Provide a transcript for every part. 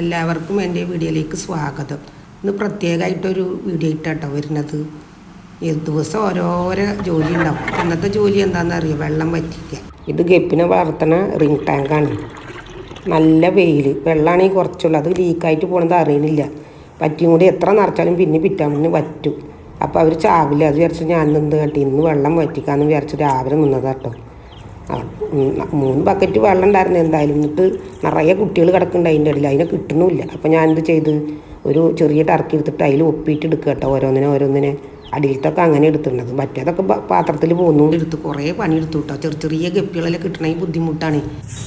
എല്ലാവർക്കും എന്റെ വീഡിയോയിലേക്ക് സ്വാഗതം. ഇന്ന് പ്രത്യേകമായിട്ടൊരു വീഡിയോ ഇട്ടാട്ടോ വരുന്നത്. ദിവസം ഓരോരോ ജോലി ഉണ്ടാവും. ഇന്നത്തെ ജോലി എന്താണെന്ന് അറിയാം? വെള്ളം വറ്റിക്കുക ഇത് ഗപ്പിനെ വളർത്തണ റിങ് ടാങ്കാണ് നല്ല വെയിൽ വെള്ളമാണെങ്കിൽ കുറച്ചുള്ളൂ. അത് ലീക്കായിട്ട് പോകണത് അറിയണില്ല. പറ്റിയും കൂടി എത്ര നിറച്ചാലും പിന്നെ പിറ്റാമിന് വറ്റും. അപ്പോൾ അവർ ചാവില്ല. അത് വിചാരിച്ചു ഞാൻ എന്ത് കട്ടി ഇന്ന് വെള്ളം വറ്റിക്കാമെന്ന് വിചാരിച്ചു രാവിലെ നിന്നതാട്ടോ. മൂന്ന് ബക്കറ്റ് വെള്ളം ഉണ്ടായിരുന്നു എന്തായാലും. എന്നിട്ട് നിറയെ കുട്ടികൾ കിടക്കുന്നുണ്ട് അതിന്റെ ഇടയിൽ. അതിനെ കിട്ടണമില്ല. അപ്പോൾ ഞാൻ എന്ത് ചെയ്ത്? ഒരു ചെറിയ ടർക്കി എടുത്തിട്ട് അതിൽ ഒപ്പിയിട്ട് എടുക്കുക കേട്ടോ ഓരോന്നിനെ ഓരോന്നിനെ. അടിയിലത്തൊക്കെ അങ്ങനെ എടുത്തിരുന്നത് മറ്റേതൊക്കെ പാത്രത്തിൽ പോകുന്നുകൊണ്ട് എടുത്ത്. കുറേ പണി എടുത്തു കേട്ടോ. ചെറിയ ചെറിയ ഗപ്പികളെല്ലാം കിട്ടണമെങ്കിൽ ബുദ്ധിമുട്ടാണ്.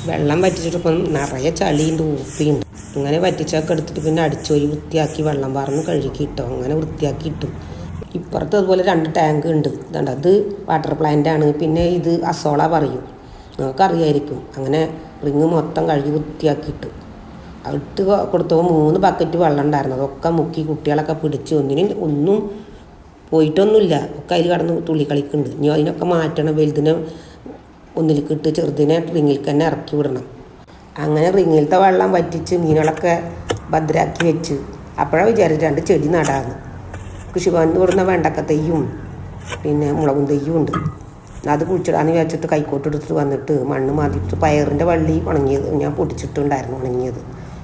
വെള്ളം വറ്റിച്ചിട്ടിപ്പം നിറയെ ചളിയുണ്ട് ഊപ്പിയുണ്ട്. അങ്ങനെ വറ്റിച്ചൊക്കെ എടുത്തിട്ട് പിന്നെ അടിച്ചോരി വൃത്തിയാക്കി വെള്ളം വാർന്ന് കഴുകി ഇട്ടോ. അങ്ങനെ വൃത്തിയാക്കി ഇട്ടു. ഇപ്പുറത്ത് അതുപോലെ രണ്ട് ടാങ്ക് ഉണ്ട്. ഇതുണ്ട്. അത് വാട്ടർ പ്ലാന്റ് ആണ്. പിന്നെ ഇത് അസോള പറയും. നിങ്ങൾക്ക് അറിയായിരിക്കും അങ്ങനെ റിങ് മൊത്തം കഴുകി വൃത്തിയാക്കിയിട്ട്. ഇട്ട് കൊടുത്തപ്പോൾ മൂന്ന് ബക്കറ്റ് വെള്ളം ഉണ്ടായിരുന്നു. അതൊക്കെ മുക്കി കുട്ടികളൊക്കെ പിടിച്ച്. ഒന്നിനും ഒന്നും പോയിട്ടൊന്നുമില്ല. ഒക്കെ അതിൽ കടന്ന് തുള്ളി കളിക്കുന്നുണ്ട് ഇനി അതിനൊക്കെ മാറ്റണം. വലുതിനെ ഒന്നിലേക്ക് ഇട്ട് ചെറുതിനെ റിങ്ങിൽ തന്നെ ഇറക്കി വിടണം. അങ്ങനെ റിങ്ങിലത്തെ വെള്ളം വറ്റിച്ച് മീനുകളൊക്കെ ഭദ്രാക്കി വെച്ച്. അപ്പോഴാണ് വിചാരിച്ചിട്ടുണ്ട് ചെടി നടാന്ന്. കൃഷിഭവനിൽ നിന്ന് പറയുന്ന വെണ്ടക്ക തെയ്യും പിന്നെ മുളകും തെയ്യും ഉണ്ട്. അത് കുഴിച്ചിടാന്ന് വിചാരിച്ചിട്ട് കൈക്കോട്ട് എടുത്തിട്ട് വന്നിട്ട് മണ്ണ് മാറ്റിട്ട് പയറിന്റെ വള്ളി ഉണങ്ങിയത് ഞാൻ പൊടിച്ചിട്ടുണ്ടായിരുന്നു ഉണങ്ങിയത്.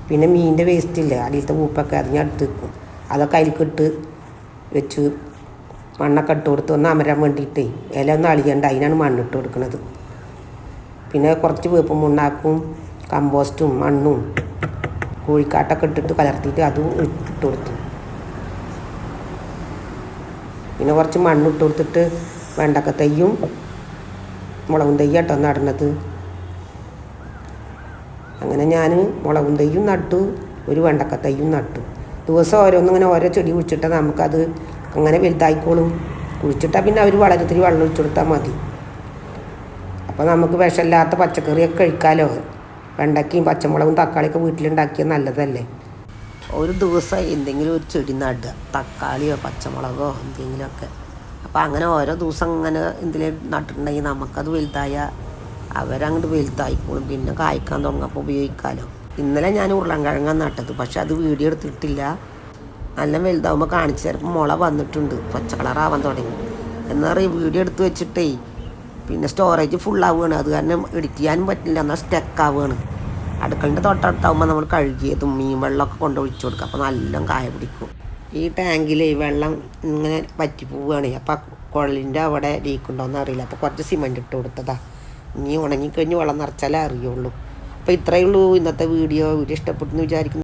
പിന്നെ മീനിന്റെ വേസ്റ്റ് ഇല്ല അടിയിലത്തെ പൂപ്പൊക്കെ അത് ഞാൻ എടുത്ത് വെക്കും. അതൊക്കെ അതിൽക്കിട്ട് വെച്ച് മണ്ണൊക്കെ ഇട്ട് കൊടുത്ത് ഒന്ന് അമരാൻ വേണ്ടിയിട്ടേ ഇല ഒന്ന് അളിയണ്ട അതിനാണ് മണ്ണിട്ട് കൊടുക്കുന്നത് പിന്നെ കുറച്ച് വേപ്പും മുണ്ണാക്കും കമ്പോസ്റ്റും മണ്ണും കോഴിക്കാട്ടൊക്കെ ഇട്ടിട്ട് കലർത്തിയിട്ട് അതും ഇട്ട് കൊടുത്തു. പിന്നെ കുറച്ച് മണ്ണിട്ട് കൊടുത്തിട്ട് വെണ്ടക്ക തയ്യും മുളകും തയ്യാട്ടോ നടണത് അങ്ങനെ ഞാൻ മുളകും തെയ്യും നട്ടു ഒരു വെണ്ടക്ക തയ്യും നട്ടു. ദിവസം ഓരോന്നിങ്ങനെ ഓരോ ചെടി കുഴിച്ചിട്ടാൽ നമുക്കത് അങ്ങനെ വലുതായിക്കോളും. കുഴിച്ചിട്ടാൽ പിന്നെ അവർ വളരത്തിൽ വെള്ളം ഒഴിച്ചു കൊടുത്താൽ മതി. അപ്പോൾ നമുക്ക് വിഷമില്ലാത്ത പച്ചക്കറിയൊക്കെ കഴിക്കാമല്ലോ വെണ്ടയ്ക്കയും പച്ചമുളകും തക്കാളിയൊക്കെ വീട്ടിലുണ്ടാക്കിയാൽ നല്ലതല്ലേ? ഒരു ദിവസം എന്തെങ്കിലും ഒരു ചെടി നടുക. തക്കാളിയോ പച്ചമുളകോ എന്തെങ്കിലുമൊക്കെ. അപ്പോൾ അങ്ങനെ ഓരോ ദിവസം അങ്ങനെ എന്തെങ്കിലും നട്ടിട്ടുണ്ടെങ്കിൽ നമുക്കത് വലുതായ അവരങ്ങോട്ട് വലുതായിക്കോളും. പിന്നെ കായ്ക്കാൻ തുടങ്ങുമ്പോൾ ഉപയോഗിക്കാമല്ലോ ഇന്നലെ ഞാൻ ഉരുളൻകിഴങ്ങാൻ നട്ടത്. പക്ഷെ അത് വീഡിയോ എടുത്തിട്ടില്ല. നല്ല വലുതാവുമ്പോൾ കാണിച്ചു തരുമ്പോൾ മുള വന്നിട്ടുണ്ട്. പച്ച കളറാവാൻ തുടങ്ങി. എന്നാൽ പറയും വീഡിയോ എടുത്ത് വെച്ചിട്ടേ പിന്നെ സ്റ്റോറേജ് ഫുള്ളാവുകയാണ് അത് കാരണം എഡിറ്റ് ചെയ്യാനും പറ്റില്ല. എന്നാൽ സ്റ്റക്കാവുകയാണ് അടുക്കളന്റെ തൊട്ടടുത്താകുമ്പോൾ നമ്മൾ കഴുകിയതും മീൻ വെള്ളമൊക്കെ കൊണ്ട് ഒഴിച്ചു കൊടുക്കുക അപ്പോൾ നല്ല കായ പിടിക്കും. ഈ ടാങ്കിൽ വെള്ളം ഇങ്ങനെ പറ്റി പോവുകയാണ്. അപ്പോൾ കുഴലിന്റെ അവിടെ ലീക്ക് ഉണ്ടോയെന്ന് അറിയില്ല. അപ്പോൾ കുറച്ച് സിമന്റ് ഇട്ട് കൊടുത്തതാ. ഇനി ഉണങ്ങിക്കഴിഞ്ഞ് വെള്ളം നിറച്ചാലേ അറിയുള്ളൂ. അപ്പോൾ ഇത്രയേ ഉള്ളൂ ഇന്നത്തെ വീഡിയോ. വീഡിയോ ഇഷ്ടപ്പെട്ടെന്ന് വിചാരിക്കുന്നു.